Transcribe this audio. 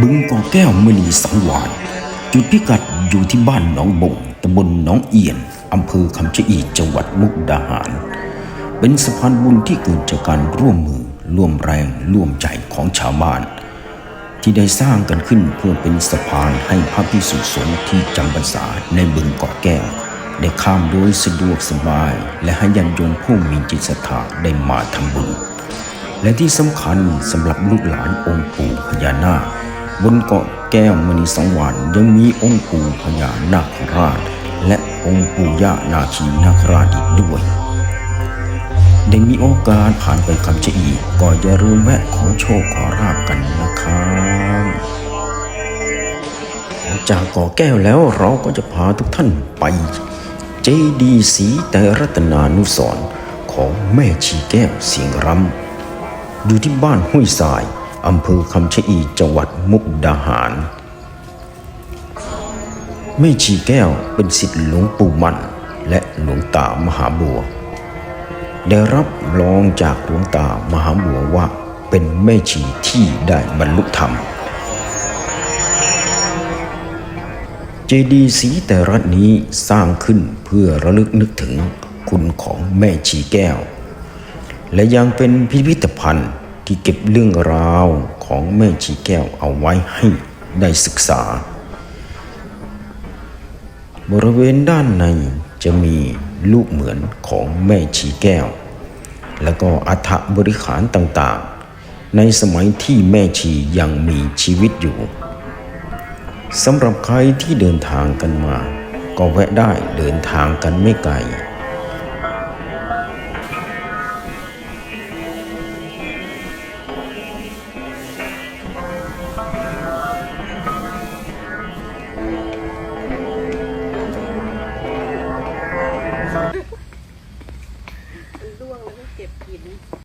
บึงกอแก้วมณีสังวานจุดพิกัดอยู่ที่บ้านหนองบงตำบลหนองเอียนอำเภอคำชะอีจังหวัดมุกดาหาร เป็นสะพานบุญที่เกิดจากการร่วมมือร่วมแรงร่วมใจของชาวบ้าน ที่ได้สร้างกันขึ้นเพื่อเป็นสะพานให้พระพิสุสงฆ์ที่จำพรรษาในบึงเกาะแก้วได้ข้ามโดยสะดวกสบาย และให้ยันยงผู้มีจิตศรัทธาได้มาทำบุญ และที่สำคัญสำหรับลูกหลานองค์ปู่พญานาค บนเกาะแก้วมณีสังวานยังมีองค์ปู่พญานาคราช และองค์ปู่ย่านาคีนาคราชอีกด้วยได้มีโอกาสผ่านไปคำชะอีก็อย่าลืมแวะขอโชคขอราบกันนะครับจากเก่อแก้วแล้วเราก็จะพาทุกท่านไปเจดีสีแต่รัตนานุสรของแม่ชีแก้วเสียงรำอยู่ที่บ้านห้วยทราย อำเภอคำชะอีจังหวัดมุกดาหารแม่ชีแก้วเป็นศิษย์หลวงปู่มันและหลวงตามหาบัว ได้รับรองจากหลวงตามหาบัวว่าเป็นแม่ชีที่ได้บรรลุธรรม เจดีย์สีแต่รัตนี้สร้างขึ้นเพื่อระลึกนึกถึงคุณของแม่ชีแก้ว และยังเป็นพิพิธภัณฑ์ ที่เก็บเรื่องราวของแม่ชีแก้วเอาไว้ให้ได้ศึกษา บริเวณด้านในจะมีลูกเหมือนของแม่ชีแก้ว แล้วก็อัฐบริขารต่างๆ ในสมัยที่แม่ชียังมีชีวิตอยู่สำหรับใครที่เดินทางกันมา ก็แวะได้เดินทางกันไม่ไกล ล่วงแล้วก็เก็บกิน